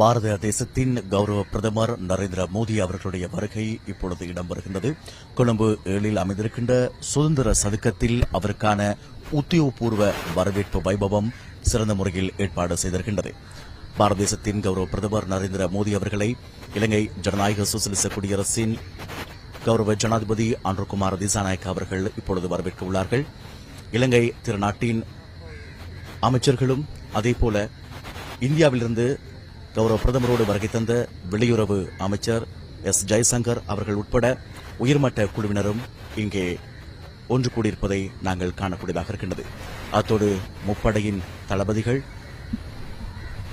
பாரத தேசத்தின் கௌரவ பிரதமர் நரேந்திர மோடி அவர்களுடைய வருகை இப்பொழுது இடம்பெறுகின்றது. கொழும்பு ஏழில் அமைந்திருக்கின்ற சுதந்திர சதுக்கத்தில் அவருக்கான உத்தியோகபூர்வ வரவேற்பு வைபவம் சிறந்த முறையில் ஏற்பாடு செய்திருக்கின்றது. பாரத தேசத்தின் கௌரவ பிரதமர் நரேந்திர மோடி அவர்களை இலங்கை ஜனநாயக சோசியலிச குடியரசின் கௌரவ ஜனாதிபதி ஆண்ட்ருகுமார் திசாநாயக் அவர்கள் இப்பொழுது வரவேற்க உள்ளார்கள் இலங்கை திருநாட்டின் அமைச்சர்களும் அதேபோல இந்தியாவிலிருந்து கௌரவ பிரதமரோடு வருகை தந்த வெளியுறவு அமைச்சர் எஸ். ஜெய்சங்கர் அவர்கள் உட்பட உயர்மட்ட குழுவினரும் இங்கே ஒன்று கூடியிருப்பதை நாங்கள் காணக்கூடியதாக இருக்கின்றது. அத்தோடு முப்படையின் தளபதிகள்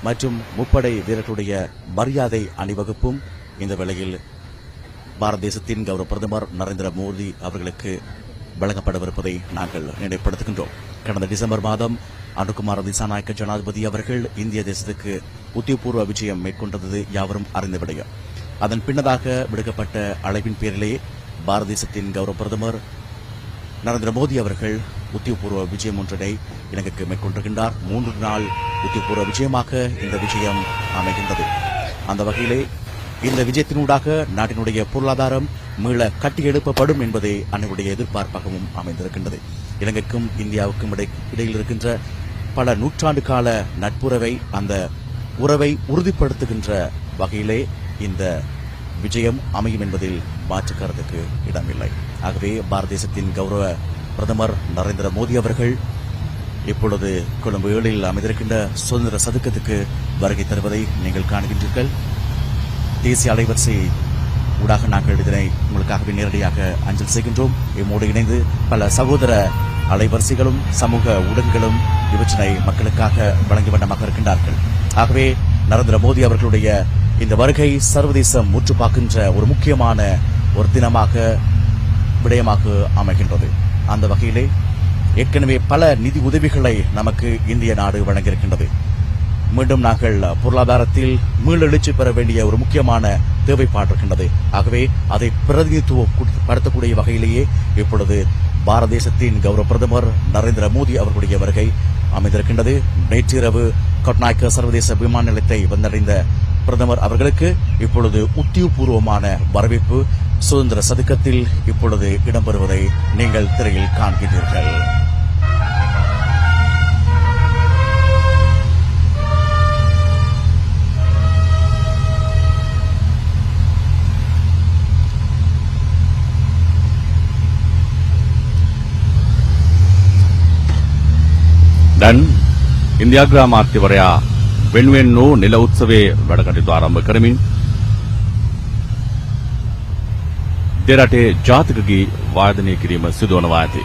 மற்றும் முப்படை வீரர்களுடைய மரியாதை அணிவகுப்பும் இந்த வேளையில் பாரத தேசத்தின் கௌரவ பிரதமர் நரேந்திர மோடி அவர்களுக்கு வழங்கப்படவிருப்பதை நாங்கள் நினைவுபடுத்துகின்றோம். கடந்த டிசம்பர் மாதம் அனுகுமார திசாநாயக்க ஜனாதிபதி அவர்கள் இந்திய தேசத்துக்கு உத்தியபூர்வ விஜயம் மேற்கொண்டது யாவரும் அறிந்த விடயம். அதன் பின்னதாக விடுக்கப்பட்ட அழைப்பின் பேரிலே பாரத தேசத்தின் கௌரவ பிரதமர் நரேந்திர மோடி அவர்கள் உத்தியபூர்வ விஜயம் ஒன்றினை இலங்கைக்கு மேற்கொண்டிருக்கின்றார். மூன்று நாள் உத்தியபூர்வ விஜயமாக இந்த விஜயம் அமைகின்றது. அந்த வகையிலே இந்த விஜயத்தினூடாக நாட்டினுடைய பொருளாதாரம் மீள கட்டியெழுப்பப்படும் என்பதே அன்னையுடைய எதிர்பார்ப்பாகவும் அமைந்திருக்கின்றது. இலங்கைக்கும் இந்தியாவுக்கும் இடை- இடையில் இருக்கின்ற பல நூற்றாண்டு கால நட்புறவை அந்த உறவை உறுதிப்படுத்துகின்ற வகையிலே இந்த விஜயம் அமையும் என்பதில் மாற்று கருத்துக்கு இடமில்லை. ஆகவே பாரத தேசத்தின் கௌரவ பிரதமர் நரேந்திர மோடி அவர்கள் இப்பொழுது கொழும்பு ஏழில் அமைந்திருக்கின்ற சுதந்திர சதுக்கத்துக்கு வருகை தருவதை நீங்கள் காண்கின்றீர்கள். தேசிய அலைவரிசை ஊடாக நாங்கள் இதனை உங்களுக்காகவே நேரடியாக அஞ்சல் செய்கின்றோம். இம்மோடு இணைந்து பல சகோதர அலைவரிசைகளும் சமூக ஊடகங்களும் இவற்றினை மக்களுக்காக வழங்கி வண்ணமாக இருக்கின்றார்கள். ஆகவே நரேந்திர மோடி அவர்களுடைய இந்த வருகை சர்வதேசம் முற்று பார்க்கின்ற ஒரு முக்கியமான ஒரு தினமாக விடயமாக அமைகின்றது. அந்த வகையிலே ஏற்கனவே பல நிதி உதவிகளை நமக்கு இந்திய நாடு வழங்கியிருக்கின்றது. மீண்டும் நாங்கள் பொருளாதாரத்தில் மீளெழுச்சி பெற வேண்டிய ஒரு முக்கியமான தேவைப்பாடு இருக்கின்றது. ஆகவே அதை பிரதிநிதித்துவப்படுத்தக்கூடிய வகையிலேயே இப்பொழுது பாரத தேசத்தின் கௌரவ பிரதமர் நரேந்திர மோடி அவர்களுடைய வருகை அமைந்திருக்கின்றது. நேற்றிரவு கட்நாயக்க சர்வதேச விமான நிலையத்தை வந்தடைந்த பிரதமர் அவர்களுக்கு இப்பொழுது உத்தியோகபூர்வமான வரவேற்பு. சுதந்திர சதுக்கத்தில் இப்பொழுது இடம்பெறுவதை நீங்கள் திரையில் காண்கிறீர்கள் දැන් ඉන්දයාග්‍රාමාත්‍යවරයා වෙනුවෙන් වූ නිල උත්සවේ වැඩකටයුතු ආරම්භ කරමින් දෙරටේ ජාතිකගී වාදනය කිරීම සිදුවනවා ඇති.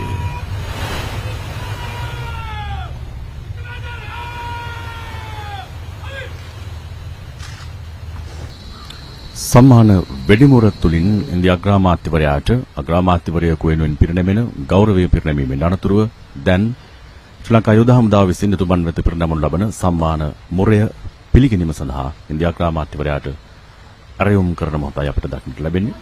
සම්මාන වෙඩිමුර තුළින් ඉන්දිය අග්‍රාමාත්‍යවරයාට අග්‍රාමාත්‍යවරයකු වෙනුවෙන් පිරිනැමෙන ගෞරවය පිරිනැමීමෙන් අනතුරුව දැන් ශ්‍රී ලංකා යුද හමුදාව විසින් තුබන් වෙත පිරිනැමුණු ලබන සම්මාන මුරය පිළිගැනීම සඳහා ඉන්දිය අග්‍රාමාත්‍යවරයාට ඇරයුම් කරන මොහොතයි අපිට දක්නට ලැබෙන්නේ.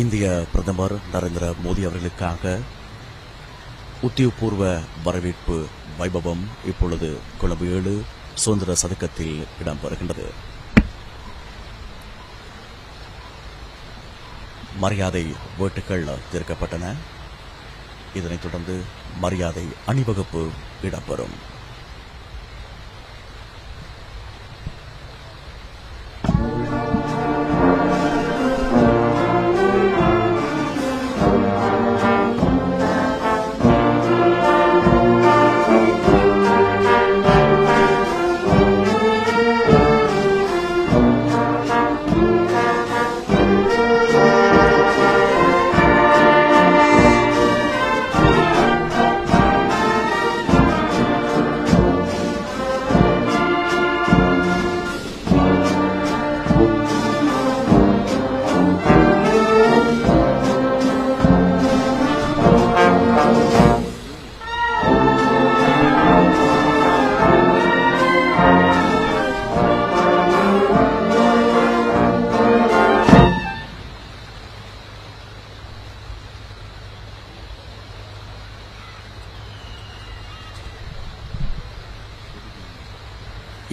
இந்திய பிரதமர் நரேந்திர மோடி அவர்களுக்காக உத்தியோகபூர்வ வரவேற்பு வைபவம் இப்பொழுது கொழும்பு ஏழு சுதந்திர சதுக்கத்தில் இடம்பெறுகின்றது. மரியாதை வேட்டுகள் தீர்க்கப்பட்டன. இதனைத் தொடர்ந்து மரியாதை அணிவகுப்பு இடம்பெறும்.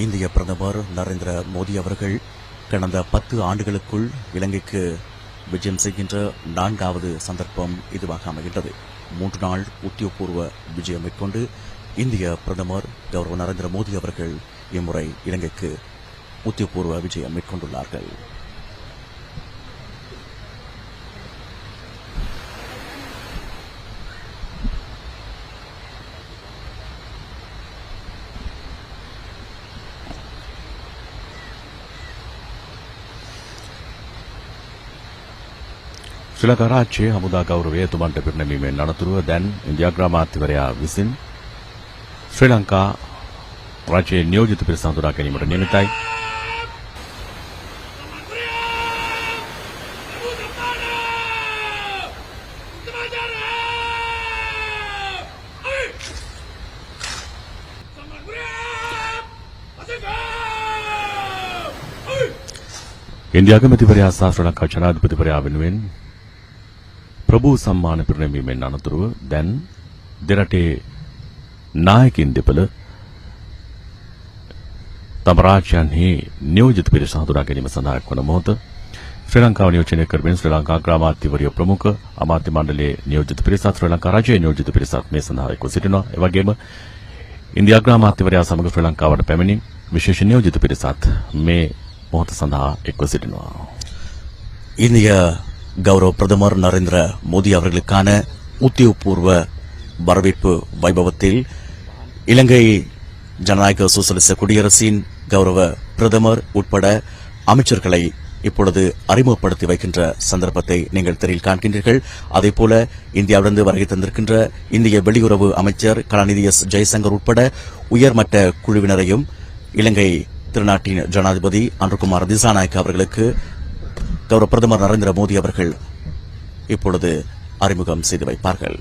இந்திய பிரதமர் நரேந்திர மோடி அவர்கள் கடந்த பத்து ஆண்டுகளுக்குள் இலங்கைக்கு விஜயம் செய்கின்ற நான்காவது சந்தர்ப்பம் இதுவாக அமைகின்றது. மூன்று நாள் உத்தியோகபூர்வ விஜயம் மேற்கொண்டு இந்திய பிரதமர் கௌரவ நரேந்திர மோடி அவர்கள் இம்முறை இலங்கைக்கு உத்தியோகபூர்வ விஜயம் மேற்கொண்டுள்ளார்கள். ශ්‍රී ලංකා රාජ්‍යයේ හමුදා ගෞරවය එතුමන්ට පිරිනැමීමෙන් අනතුරුව දැන් ඉන්දියා අග්‍රාමාත්‍යවරයා විසින් ශ්‍රී ලංකා රාජ්‍යයේ නියෝජිත පිරිස හඳුනා ගැනීමට නියමිතයි. ඉන්දියා අගමැතිවරයා සහ ශ්‍රී ලංකා ජනාධිපතිවරයා වෙනුවෙන් ප්‍රභූ සම්මාන පිරිනැමීමෙන් අනතුරුව දැන් දෙරටේ නායකින් දෙපළ තම රාජ්‍යයන්හි නියෝජිත පිරිස හඳුනා ගැනීම සඳහා කරන මොහොත ශ්‍රී ලංකාව නියෝජනය කරමින් ශ්‍රී ලංකා ග්‍රාමාත්‍යවරිය ප්‍රමුඛ අමාත්‍ය මණ්ඩලයේ නියෝජිත පිරිසත් ශ්‍රී ලංකා රජයේ නියෝජිත පිරිසත් මේ සඳහා එක්ව සිටිනවා. ඒ වගේම ඉන්දියා ග්‍රාමාත්‍යවරයා සමග ශ්‍රී ලංකාවට පැමිණි විශේෂ නියෝජිත පිරිසත් මේ මොහොත සඳහා එක්ව සිටිනවා. ඉන්දියා கௌரவ பிரதமர் நரேந்திர மோடி அவர்களுக்கான உத்தியோகபூர்வ வரவேற்பு வைபவத்தில் இலங்கை ஜனநாயக சோசலிச குடியரசின் கௌரவ பிரதமர் உட்பட அமைச்சர்களை இப்பொழுது அறிமுகப்படுத்தி வைக்கின்ற சந்தர்ப்பத்தை நீங்கள் திரையில் காண்கின்றீர்கள். அதேபோல இந்தியாவிலிருந்து வருகை தந்திருக்கின்ற இந்திய வெளியுறவு அமைச்சர் கலாநிதி எஸ் ஜெயசங்கர் உட்பட உயர்மட்ட குழுவினரையும் இலங்கை திருநாட்டின் ஜனாதிபதி அன்றுகுமார் திசாநாயக் அவர்களுக்கு கௌரவ பிரதமர் நரேந்திர மோடி அவர்கள் இப்பொழுது அறிமுகம் செய்து வைப்பார்கள்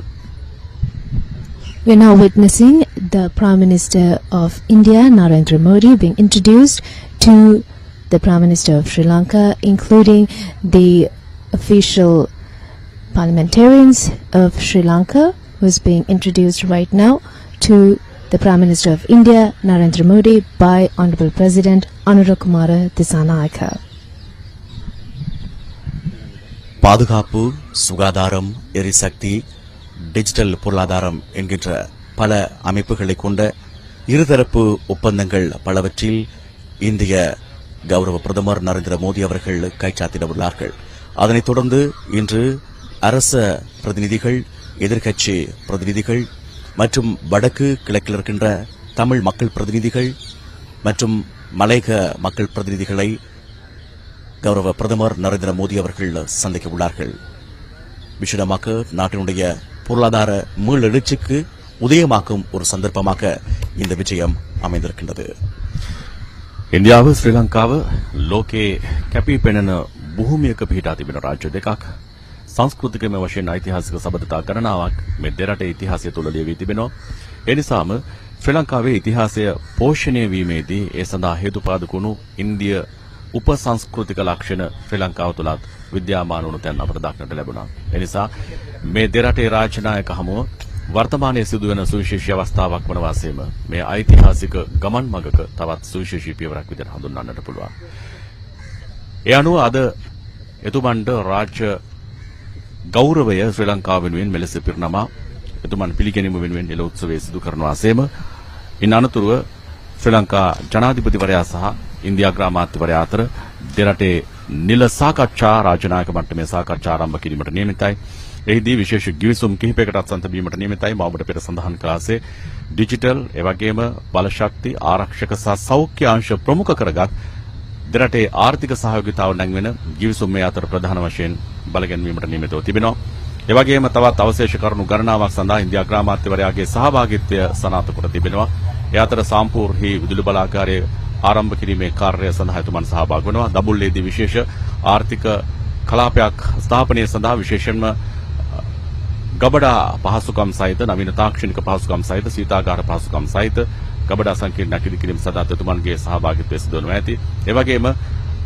We're now witnessing the Prime Minister of India, Narendra Modi, being introduced to the Prime Minister of Sri Lanka, including the official parliamentarians of Sri Lanka, who's being introduced right now to the Prime Minister of India, Narendra Modi, by Honorable President Anurag Kumara Dissanayaka. பாதுகாப்பு சுகாதாரம் எரிசக்தி digital பொருளாதாரம் என்கின்ற பல அமைப்புகளை கொண்ட இருதரப்பு ஒப்பந்தங்கள் பலவற்றில் இந்திய கௌரவ பிரதமர் நரேந்திர மோடி அவர்கள் கைச்சாத்திட உள்ளார்கள். அதனைத் தொடர்ந்து இன்று அரச பிரதிநிதிகள் எதிர்க்கட்சி பிரதிநிதிகள் மற்றும் வடக்கு கிழக்கில் இருக்கின்ற தமிழ் மக்கள் பிரதிநிதிகள் மற்றும் மலையக மக்கள் பிரதிநிதிகளை கௌரவ பிரதமர் நரேந்திர மோடி அவர்கள் சந்திக்க உள்ளார்கள் விஷயமாக நாட்டினுடைய பொருளாதார மீளெழுச்சிக்கு உதயமாக்கும் ஒரு சந்தர்ப்பமாக இந்த விஜயம் அமைந்திருக்கின்றது ඉන්දියාව ශ්‍රී ලංකාව ලෝකයේ කැපී පෙනෙන බොහෝමියක පිහිටා තිබෙන රාජ්‍ය දෙකක් සංස්කෘතිකම වශයෙන් ඓතිහාසික සබඳතා ගණනාවක් මේ දෙරට ඉතිහාසය තුළ ලියවී තිබෙනවා. ඒ නිසාම ශ්‍රී ලංකාවේ ඉතිහාසය පෝෂණය වීමේදී ඒ සඳහා හේතුපාදක වුණු ඉන්දිය උප සංස්කෘතික ලක්ෂණ ශ්‍රී ලංකාව තුළත් විද්‍යාමාන වුණු තැන් අපට දක්නට ලැබුණා. ඒ නිසා මේ දෙරටේ රාජ්‍ය නායක හමුව වර්තමානයේ සිදුවෙන සුවිශේෂී අවස්ථාවක් වන වාසයේම මේ ඓතිහාසික ගමන් මගක තවත් සුවිශේෂී පියවරක් විදිහට හඳුන්වන්නට පුළුවන්. ඒ අනුව අද එතුමන්ට රාජ්‍ය ගෞරවය ශ්‍රී ලංකාව වෙනුවෙන් මෙලෙස පිරිනමා එතුමන් පිළිගැනීම වෙනුවෙන් එළ උත්සවයේ සිදු කරන වාසයේම ඉන් අනතුරුව ශ්‍රී ලංකා ජනාධිපතිවරයා සහ ඉන්දියා ග්‍රාමාත්‍යවරයා අතර දෙරටේ නිල සාකච්ඡා රාජනායක මට්ටමේ සාකච්ඡා ආරම්භ කිරීමට නියමිතයි. එහිදී විශේෂ ගිවිසුම් කිහිපයකටත් සම්බන්ධ නියමිතයි. මම ඔබට පෙර සඳහන් කළාසේ ඩිජිටල් එවැගේම බලශක්ති ආරක්ෂක සහ සෞඛ්‍ය අංශ ප්‍රමුඛ කරගත් දෙරටේ ආර්ථික සහයෝගිතාව නැංවෙන ගිවිසුම් මේ අතර ප්‍රධාන වශයෙන් බලගැන්වීමට නියමිතව තිබෙනවා. එවැගේම තවත් අවශේෂ කරුණු ගණනාවක් සඳහා ඉන්දියා ග්‍රාමාත්‍යවරයාගේ සහභාගීත්වය සනාථ කොට තිබෙනවා. ඒ අතර සාම්පූර්හි විදුලි බලාගාරයේ ආරම්භ කිරීමේ කාර්යය සඳහා එතුමන් සහභාගී වෙනවා. දඹුල්ලේදී විශේෂ ආර්ථික කලාපයක් ස්ථාපනය සඳහා විශේෂයෙන්ම ගබඩා පහසුකම් සහිත නවීන තාක්ෂණික පහසුකම් සහිත සීතාගාර පහසුකම් සහිත ගබඩා සංකීර්ණ නැකිලි කිරීම සඳහා එතුමන්ගේ සහභාගීත්වය සිදු වෙනවා ඇති. ඒ වගේම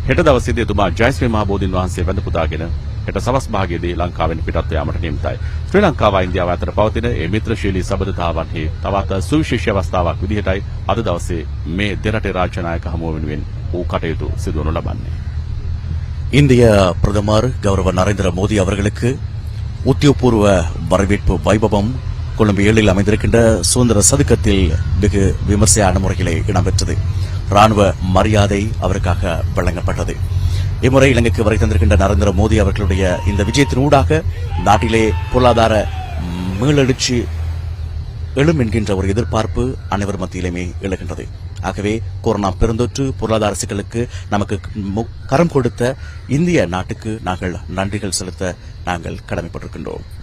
හෙට දවසේදී එතුමා ජයශ්‍රී මහ බෝධින් වහන්සේ වැඳ පුදාගෙන හෙට සවස් භාගයේදී ලංකාවෙන් පිටත් යාමට නියමිතයි. ශ්‍රී ලංකාව ඉන්දියාව අතර පවතින ඒ මිත්‍රශීලී සබඳතාවන්හි තවත් සුවිශේෂ අවස්ථාවක් විදිහටයි අද දවසේ මේ දෙරටේ රාජ්‍ය නායක හමුව වෙනුවෙන් වූ කටයුතු සිදුවනු ලබන්නේ. இந்திய பிரதமர் கௌரவ நரேந்திர மோடி அவர்களுக்கு உத்தியோகபூர்வ வரவேற்பு வைபவம் கொழும்பு ஏழில் அமைந்திருக்கின்ற சுதந்திர சதுக்கத்தில் வெகு விமர்சையான முறையிலே இடம்பெற்றது ராணுவ மரியாதை அவருக்காக வழங்கப்பட்டது இம்முறை இலங்கைக்கு வரை தந்திருக்கின்ற நரேந்திர மோடி அவர்களுடைய இந்த விஜயத்தினூடாக நாட்டிலே பொருளாதார மீளெழுச்சி எழும் என்கின்ற ஒரு எதிர்பார்ப்பு அனைவர் மத்தியிலுமே எழுகின்றது. ஆகவே கொரோனா பெருந்தொற்று பொருளாதார சிக்கலுக்கு நமக்கு மு- கரம் கொடுத்த இந்திய நாட்டுக்கு நாங்கள் நன்றிகள் செலுத்த நாங்கள் கடமைப்பட்டிருக்கின்றோம்.